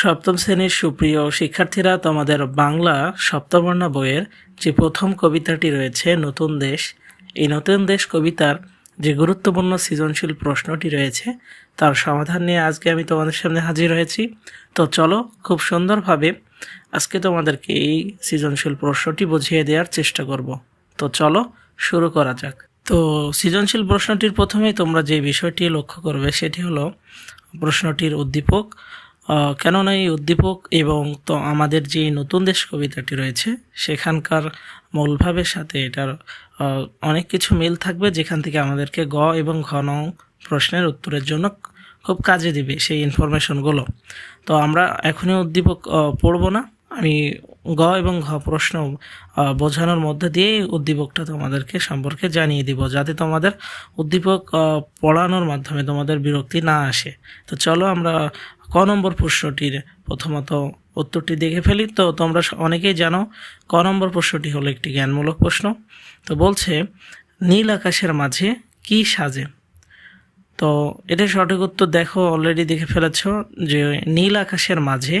সপ্তম শ্রেণির সুপ্রিয় শিক্ষার্থীরা, তোমাদের বাংলা সপ্তবর্ণ বইয়ের যে প্রথম কবিতাটি রয়েছে, নতুন দেশ, এই নতুন দেশ কবিতার যে গুরুত্বপূর্ণ সৃজনশীল প্রশ্নটি রয়েছে, তার সমাধান নিয়ে আজকে আমি তোমাদের সামনে হাজির হয়েছি। তো চলো, খুব সুন্দরভাবে আজকে তোমাদেরকে এই সৃজনশীল প্রশ্নটি বুঝিয়ে দেওয়ার চেষ্টা করব। তো চলো, শুরু করা যাক। তো সৃজনশীল প্রশ্নটির প্রথমেই তোমরা যে বিষয়টি লক্ষ্য করবে, সেটি হলো প্রশ্নটির উদ্দীপক কেননা এই উদ্দীপক এবং তো আমাদের যে নতুন দেশ কবিতাটি রয়েছে, সেখানকার মূলভাবের সাথে এটার অনেক কিছু মিল থাকবে যেখান থেকে আমাদেরকে গ এবং ঘন প্রশ্নের উত্তরের জন্য খুব কাজে দিবে সেই ইনফরমেশনগুলো তো আমরা এখনই উদ্দীপক পড়ব না। আমি গ এবং ঘ প্রশ্ন বোঝানোর মধ্যে দিয়ে উদ্দীপকটা তোমাদেরকে সম্পর্কে জানিয়ে দিব, যাতে তোমাদের উদ্দীপক পড়ানোর মাধ্যমে তোমাদের বিরক্তি না আসে। তো চলো আমরা ক নম্বর প্রশ্নটির প্রথমত উত্তরটি দেখে ফেলি। তো তোমরা অনেকেই জানো, ক নম্বর প্রশ্নটি হলো একটি জ্ঞানমূলক প্রশ্ন। তো বলছে, নীল আকাশের মাঝে কি সাজে? তো এটা সঠিক উত্তর দেখো, অলরেডি দেখে ফেলেছ যে নীল আকাশের মাঝে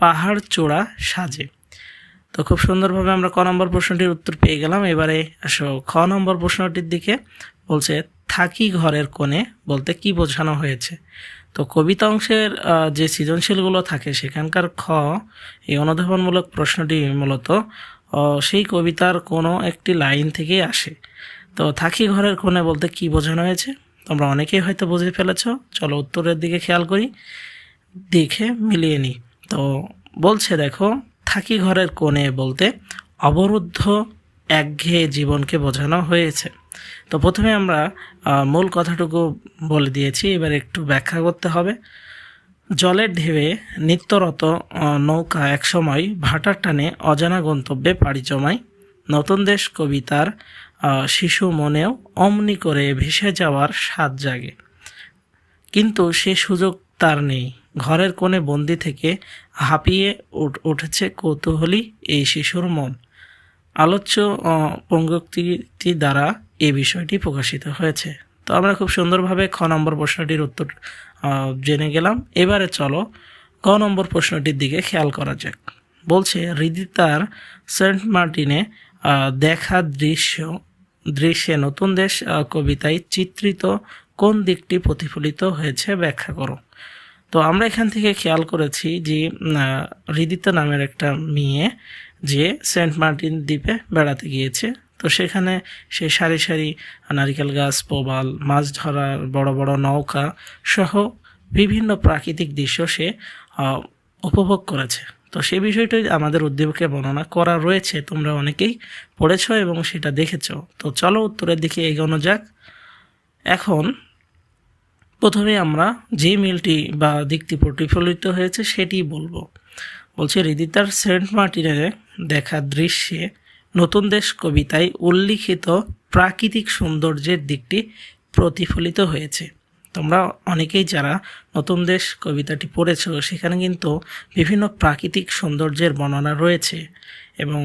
পাহাড় চূড়া সাজে। তো খুব সুন্দরভাবে আমরা ক নম্বর প্রশ্নটির উত্তর পেয়ে গেলাম। এবারে আসো, খ নম্বর প্রশ্নটির দিকে বলছে, থাকি ঘরের কোণে বলতে কি বোঝানো হয়েছে? তো কবিতা অংশের যে সৃজনশীলগুলো থাকে, সেখানকার খ এই অনুধাবনমূলক প্রশ্নটি মূলত সেই কবিতার কোনো একটি লাইন থেকেই আসে। তো থাকি ঘরের কোণে বলতে কি বোঝানো হয়েছে? তোমরা অনেকেই হয়তো বুঝে ফেলেছ। চলো উত্তরের দিকে খেয়াল করি। দেখে মিলিয়ে নিই। তো বলছে, দেখো, থাকি ঘরের কোণে বলতে অবরুদ্ধ একঘেয়ে জীবনকে বোঝানো হয়েছে। তো প্রথমে আমরা মূল কথাটুকু বলে দিয়েছি, এবার একটু ব্যাখ্যা করতে হবে। জলের ঢেউয়ে নিত্যরত নৌকা একসময় ভাটার টানে অজানা গন্তব্যে পাড়ি জমায়। নতুন দেশ কবিতার শিশু মনেও অমনি করে ভেসে যাওয়ার স্বাদ জাগে। কিন্তু সে সুযোগ তার নেই। ঘরের কোণে বন্দি থেকে হাঁপিয়ে উঠ- উঠেছে কৌতূহলী এই শিশুর মন। আলোচ্য আহ, পঙ্গুক্তিটি দ্বারা এই বিষয়টি প্রকাশিত হয়েছে। তো আমরা খুব সুন্দরভাবে খ নম্বর প্রশ্নটির উত্তর জেনে গেলাম। এবারে চলো ক নম্বর প্রশ্নটির দিকে খেয়াল করা যাক। বলছে হৃদিতার সেন্ট মার্টিনে দেখা দৃশ্য দৃশ্যে নতুন দেশ কবিতায় চিত্রিত কোন দিকটি প্রতিফলিত হয়েছে? ব্যাখ্যা করো। তো আমরা এখান থেকে খেয়াল করেছি যে হৃদিতা নামের একটা মেয়ে যে সেন্ট মার্টিন দ্বীপে বেড়াতে গিয়েছে। তো সেখানে সে সারি সারি নারিকেল গাছ, প্রবাল, মাছ ধরার বড় বড় নৌকা সহ বিভিন্ন প্রাকৃতিক দৃশ্য সে উপভোগ করেছে। তো সে বিষয়টাই আমাদের উদ্দীপকে বর্ণনা করা রয়েছে। তোমরা অনেকেই পড়েছো এবং সেটা দেখেছ। তো চলো উত্তরের দিকে এগোনো যাক। এখন প্রথমে আমরা যে মিলটি বা দিকটি প্রতিফলিত হয়েছে সেটি বলব। বলছে হৃদিতার সেন্ট মার্টিনে দেখা দৃশ্যে নতুন দেশ কবিতায় উল্লিখিত প্রাকৃতিক সৌন্দর্যের দিকটি প্রতিফলিত হয়েছে। তোমরা অনেকেই যারা নতুন দেশ কবিতাটি পড়েছ, সেখানে কিন্তু বিভিন্ন প্রাকৃতিক সৌন্দর্যের বর্ণনা রয়েছে। এবং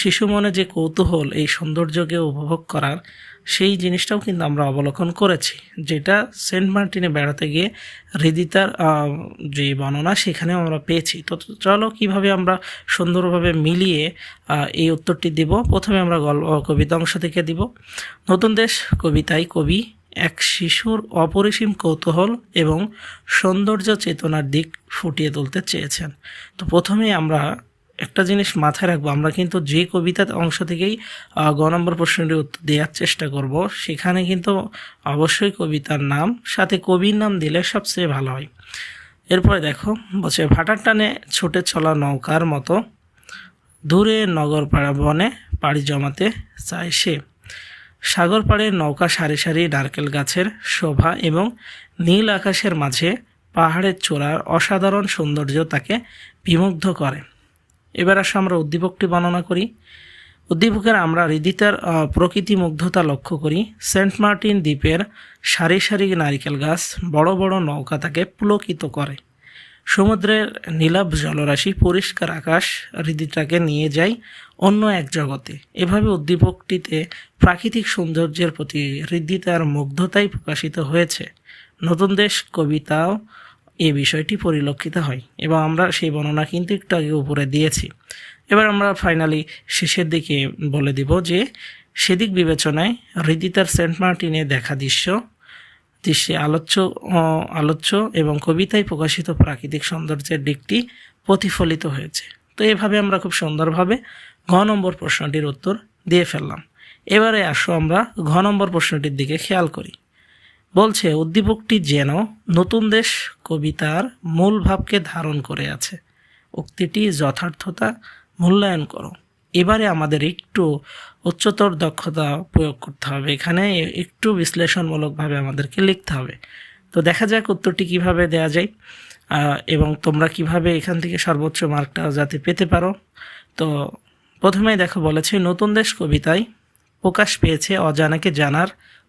শিশু মনে যে কৌতূহল, এই সৌন্দর্যকে উপভোগ করার সেই জিনিসটাও কিন্তু আমরা অবলোকন করেছি। যেটা সেন্ট মার্টিনে বেড়াতে গিয়ে হৃদিতার যে বর্ণনা সেখানে আমরা পেয়েছি। তো চলো কীভাবে আমরা সুন্দরভাবে মিলিয়ে এই উত্তরটি দিব। প্রথমে আমরা গল্প কবিতা অংশ থেকে দিব। নতুন দেশ, কবিতায় কবি, এক শিশুর অপরিসীম কৌতূহল এবং সৌন্দর্য চেতনার দিক ফুটিয়ে তুলতে চেয়েছেন। তো প্রথমে আমরা একটা জিনিস মাথায় রাখব, আমরা কিন্তু যে কবিতার অংশ থেকেই গ নম্বর প্রশ্নটির উত্তর দেওয়ার চেষ্টা করব, সেখানে কিন্তু অবশ্যই কবিতার নাম, সাথে কবির নাম দিলে সবচেয়ে ভালো হয়। এরপরে দেখো, বলছে, ভাটার টানে ছুটে চলা নৌকার মতো, দূরে নগর পাড়া বনে পাড়ি জমাতে চায় সে। সাগর পাড়ের নৌকা সারি সারি নারকেল গাছের শোভা এবং নীল আকাশের মাঝে পাহাড়ের চূড়ার অসাধারণ সৌন্দর্য তাকে বিমুগ্ধ করে। এবার আসো আমরা উদ্দীপকটি বর্ণনা করি। উদ্দীপকের আমরা হৃদিতার প্রকৃতি মুগ্ধতা লক্ষ্য করি। সেন্ট মার্টিন দ্বীপের সারি সারি নারিকেল গাছ বড় বড় নৌকা তাকে পুলকিত করে। সমুদ্রের নীলাভ জলরাশি পরিষ্কার আকাশ হৃদিটাকে নিয়ে যায় অন্য এক জগতে। এভাবে উদ্দীপকটিতে প্রাকৃতিক সৌন্দর্যের প্রতি হৃদিতার মুগ্ধতাই প্রকাশিত হয়েছে। নতুন দেশ কবিতাও এই বিষয়টি পরিলক্ষিত হয়। এবং আমরা সেই বর্ণনা কিন্তু একটু আগে উপরে দিয়েছি। এবার আমরা ফাইনালি শেষের দিকে বলে দিব যে, সেদিক বিবেচনায় হৃদিতার সেন্ট মার্টিনে দেখা দৃশ্য, দৃশ্যে আলোচ্য আলোচ্য এবং কবিতায় প্রকাশিত প্রাকৃতিক সৌন্দর্যের দিকটি প্রতিফলিত হয়েছে। তো এভাবে আমরা খুব সুন্দরভাবে ঘ নম্বর প্রশ্নটির উত্তর দিয়ে ফেললাম। এবারে আসো আমরা ঘ নম্বর প্রশ্নটির দিকে খেয়াল করি। বলছে, উদ্দীপকটি যেন নতুন দেশ কবিতার মূল ভাবকে ধারণ করে আছে। উক্তিটি যথার্থতা মূল্যায়ন করো। এবারে আমাদের একটু উচ্চতর দক্ষতা প্রয়োগ করতে হবে। এখানে একটু বিশ্লেষণমূলকভাবে আমাদেরকে লিখতে হবে। তো দেখা যাক উত্তরটি কীভাবে দেয়া যায় এবং তোমরা কীভাবে এখান থেকে সর্বোচ্চ মার্কটা যাতে পেতে পারো। তো প্রথমেই দেখো বলেছে, নতুন দেশ কবিতায় প্রকাশ পেয়েছে অজানাকে জানার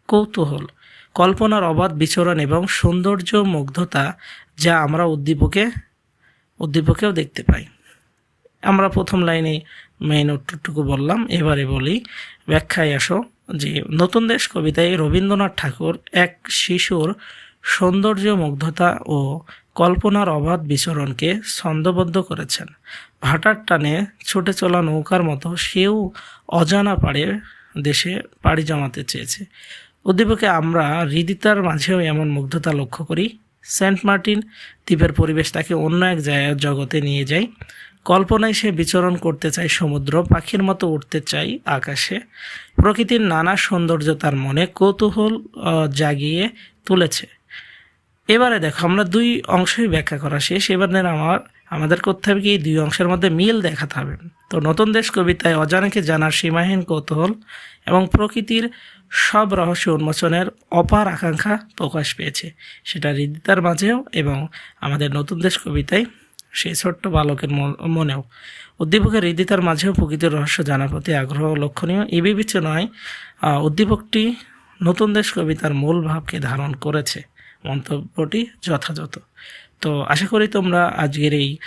কৌতূহল। কল্পনার অবাধ বিচরণ এবং সৌন্দর্য মুগ্ধতা যা আমরা উদ্দীপকে, উদ্দীপকেও দেখতে পাই। আমরা প্রথম লাইনে মেইন উত্তরটুকু বললাম, এবারে বলি, ব্যাখ্যায় আসো যে নতুন দেশ কবিতায় রবীন্দ্রনাথ ঠাকুর এক শিশুর সৌন্দর্য মুগ্ধতা ও কল্পনার অবাধ বিচরণকে ছন্দবদ্ধ করেছেন। ভাটার টানে ছুটে চলা নৌকার মতো সেও অজানা পাড়ে দেশে পাড়ি জমাতে চেয়েছে। উদ্দীপকে আমরা হৃদিতার মাঝেও এমন মুগ্ধতা লক্ষ্য করি। সেন্ট মার্টিন দ্বীপের পরিবেশ তাকে অন্য এক জায়গায় জগতে নিয়ে যায়। কল্পনায় সে বিচরণ করতে চায় সমুদ্র, পাখির মতো উঠতে চাই আকাশে। প্রকৃতির নানা সৌন্দর্য তার মনে কৌতূহল জাগিয়ে তুলেছে। এবারে দেখো, আমরা দুই অংশই ব্যাখ্যা করা শেষ। এবারে আমার, আমাদের করতে হবে কি, এই দুই অংশের মধ্যে মিল দেখাতে হবে। তো নতুন দেশ কবিতায় অজানাকে জানার সীমাহীন কৌতূহল এবং প্রকৃতির সব রহস্য উন্মোচনের অপার আকাঙ্ক্ষা প্রকাশ পেয়েছে। সেটা হৃদিতার মাঝেও এবং আমাদের নতুন দেশ কবিতায় সেই ছোট্ট বালকের মন- মনেও। উদ্দীপকের হৃদিতার মাঝেও প্রকৃতির রহস্য জানার প্রতি আগ্রহ লক্ষণীয় এ বিবেচনায় উদ্দীপকটি নতুন দেশ কবিতার মূল ভাবকে ধারণ করেছে। মন্তব্যটি যথাযথ। তো আশা করি তোমরা আজকের এই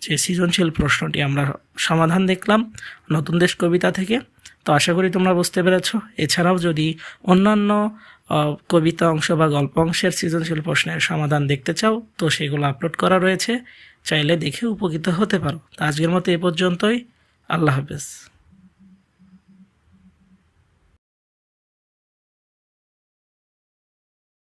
যে সৃজনশীল প্রশ্নটি আমরা সমাধান দেখলাম নতুন দেশ কবিতা থেকে। তো আশা করি তোমরা বুঝতে পেরেছ। এছাড়াও যদি অন্যান্য কবিতা অংশ বা গল্প অংশের সৃজনশীল প্রশ্নের সমাধান দেখতে চাও, তো সেগুলো আপলোড করা রয়েছে। চাইলে দেখে উপকৃত হতে পারো। তো আজকের মতো এ পর্যন্তই। আল্লাহ হাফেজ।